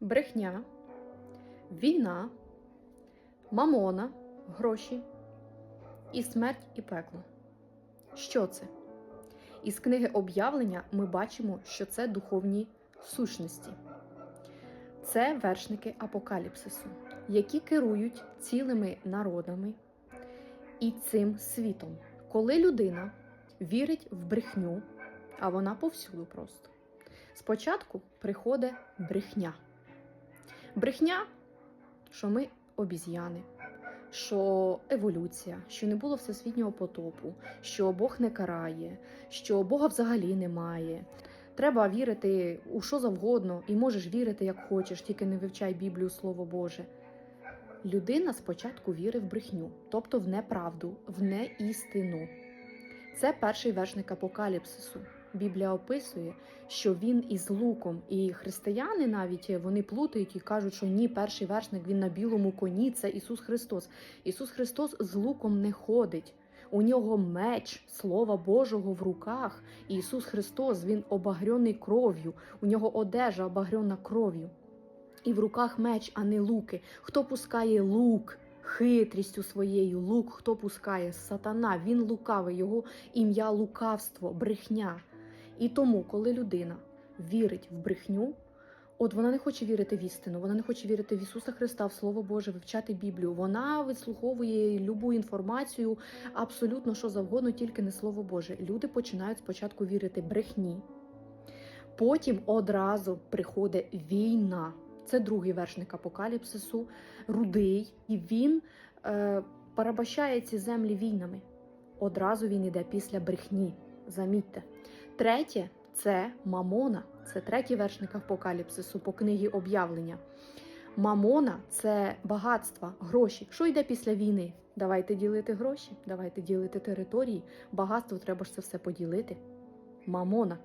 брехня, війна, мамона, гроші і смерть і пекло. Що це? Із книги об'явлення ми бачимо, що це духовні сущності. Це вершники апокаліпсису, які керують цілими народами і цим світом. Коли людина вірить в брехню, а вона повсюду просто. Спочатку приходить брехня. Брехня, що ми обіз'яни, що еволюція, що не було всесвітнього потопу, що Бог не карає, що Бога взагалі немає. Треба вірити у що завгодно, і можеш вірити як хочеш, тільки не вивчай Біблію, Слово Боже. Людина спочатку вірить в брехню, тобто в неправду, в неістину. Це перший вершник апокаліпсису. Біблія описує, що він із луком, і християни навіть вони плутають і кажуть, що ні, перший вершник він на білому коні, це Ісус Христос. Ісус Христос з луком не ходить. У нього меч Слова Божого в руках. Ісус Христос він обагрьоний кров'ю, у нього одежа обагрьона кров'ю. І в руках меч, а не луки. Хто пускає лук? Хитрістю своєю лук, хто пускає сатана, він лукавий, його ім'я лукавство, брехня. І тому, коли людина вірить в брехню, от вона не хоче вірити в істину, вона не хоче вірити в Ісуса Христа, в Слово Боже, вивчати Біблію. Вона вислуховує любу інформацію, абсолютно що завгодно, тільки не Слово Боже. Люди починають спочатку вірити брехні, потім одразу приходить війна. Це другий вершник апокаліпсису, рудий, і він е, порабощає ці землі війнами. Одразу він йде після брехні. Замітьте. Третє це мамона, це третій вершник апокаліпсису по книгі об'явлення. Мамона це багатство, гроші. Що йде після війни? Давайте ділити гроші, давайте ділити території. Багатство треба ж це все поділити. Мамона.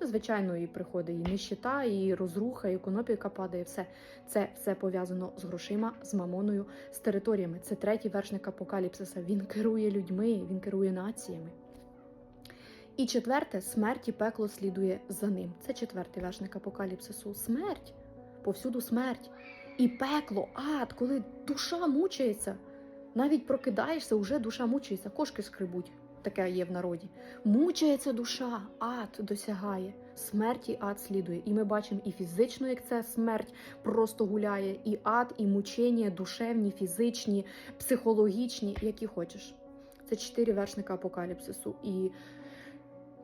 Звичайно, і приходить і нищета, і розруха, і економіка падає. Все це все пов'язано з грошима, з мамоною, з територіями. Це третій вершник апокаліпсиса. Він керує людьми, він керує націями. І четверте, смерть і пекло слідує за ним. Це четвертий вершник апокаліпсису. Смерть, повсюду смерть. І пекло, ад, коли душа мучається. Навіть прокидаєшся, вже душа мучається, кошки скрибуть. Таке є в народі. Мучається душа, ад досягає, смерті ад слідує. І ми бачимо і фізично, як це смерть просто гуляє, і ад, і мучення, душевні, фізичні, психологічні, які хочеш. Це чотири вершника апокаліпсису. І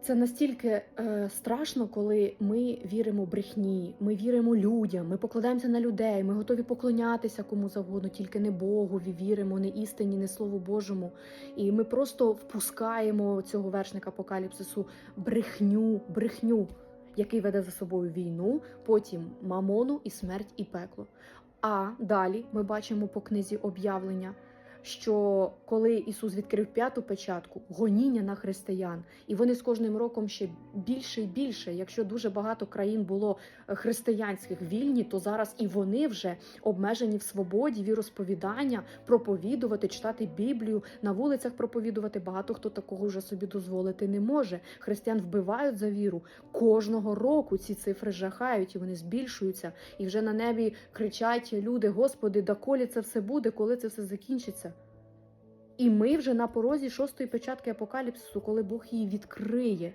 це настільки е, страшно, коли ми віримо брехні, ми віримо людям, ми покладаємося на людей, ми готові поклонятися кому завгодно, тільки не Богові, віримо, не істині, не Слову Божому. І ми просто впускаємо цього вершника апокаліпсису брехню, брехню, який веде за собою війну, потім мамону і смерть і пекло. А далі ми бачимо по книзі об'явлення що коли Ісус відкрив п'яту печатку, гоніння на християн, і вони з кожним роком ще більше і більше. Якщо дуже багато країн було християнських вільні, то зараз і вони вже обмежені в свободі, віросповідання, проповідувати, читати Біблію, на вулицях проповідувати. Багато хто такого вже собі дозволити не може. Християн вбивають за віру. Кожного року ці цифри жахають і вони збільшуються. І вже на небі кричать люди: Господи, доколі це все буде, коли це все закінчиться. І ми вже на порозі шостої печатки апокаліпсису, коли Бог її відкриє,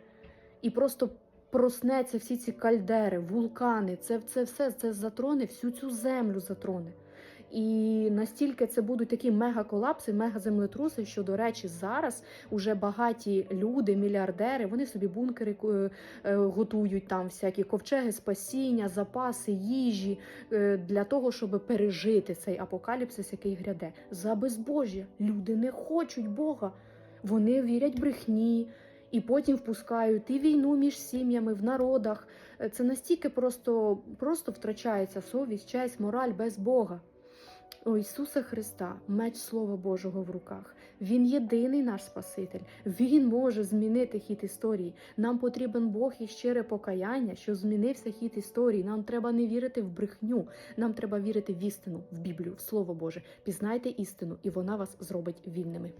і просто проснеться всі ці кальдери, вулкани, це це все це затроне, всю цю землю затроне. І настільки це будуть такі мегаколапси, мегаземлетруси, що, до речі, зараз уже багаті люди, мільярдери, вони собі бункери е, е, готують там всякі ковчеги, спасіння, запаси, їжі е, для того, щоб пережити цей апокаліпсис, який гряде. За безбожжя люди не хочуть Бога. Вони вірять брехні. І потім впускають і війну між сім'ями в народах. Це настільки просто, просто втрачається совість, честь, мораль без Бога. У Ісуса Христа меч Слова Божого в руках. Він єдиний наш Спаситель. Він може змінити хід історії. Нам потрібен Бог і щире покаяння, що змінився хід історії. Нам треба не вірити в брехню. Нам треба вірити в істину, в Біблію, в Слово Боже. Пізнайте істину, і вона вас зробить вільними.